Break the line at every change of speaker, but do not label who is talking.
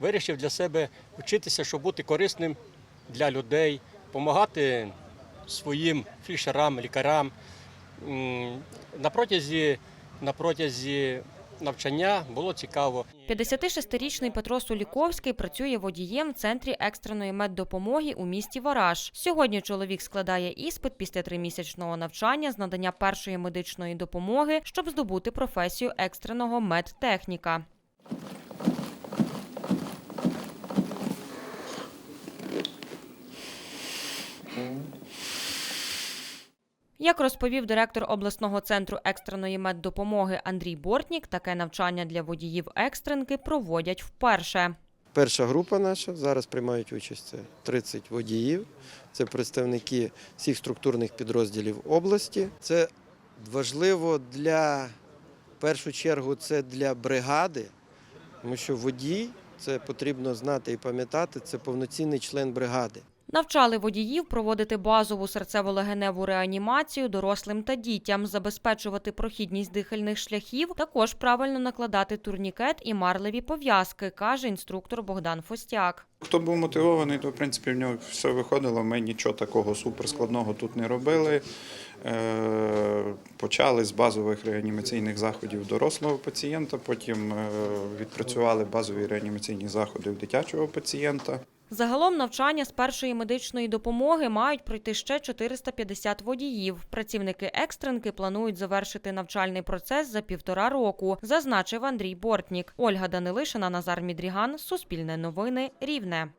Вирішив для себе вчитися, щоб бути корисним для людей, допомагати своїм фішерам, лікарям. На протязі, на протязі навчання було цікаво.
56-річний Петро Суліковський працює водієм в центрі екстреної меддопомоги у місті Вараж. Сьогодні чоловік складає іспит після тримісячного навчання з надання першої медичної допомоги, щоб здобути професію екстреного медтехніка. Як розповів директор обласного центру екстреної меддопомоги Андрій Бортнік, таке навчання для водіїв екстренки проводять вперше.
Перша група наша зараз приймають участь це 30 водіїв. Це представники всіх структурних підрозділів області. Це важливо для в першу чергу це для бригади, тому що водій це потрібно знати і пам'ятати. Це повноцінний член бригади.
Навчали водіїв проводити базову серцево-легеневу реанімацію дорослим та дітям, забезпечувати прохідність дихальних шляхів, також правильно накладати турнікет і марливі пов'язки, каже інструктор Богдан Фостяк.
Хто був мотивований, то в принципі в нього все виходило. Ми нічого такого суперскладного тут не робили. Е, Почали з базових реанімаційних заходів дорослого пацієнта, потім е, відпрацювали базові реанімаційні заходи у дитячого пацієнта.
Загалом навчання з першої медичної допомоги мають пройти ще 450 водіїв. Працівники екстренки планують завершити навчальний процес за півтора року, зазначив Андрій Бортнік. Ольга Данилишина, Назар Мідріган, Суспільне новини, Рівне.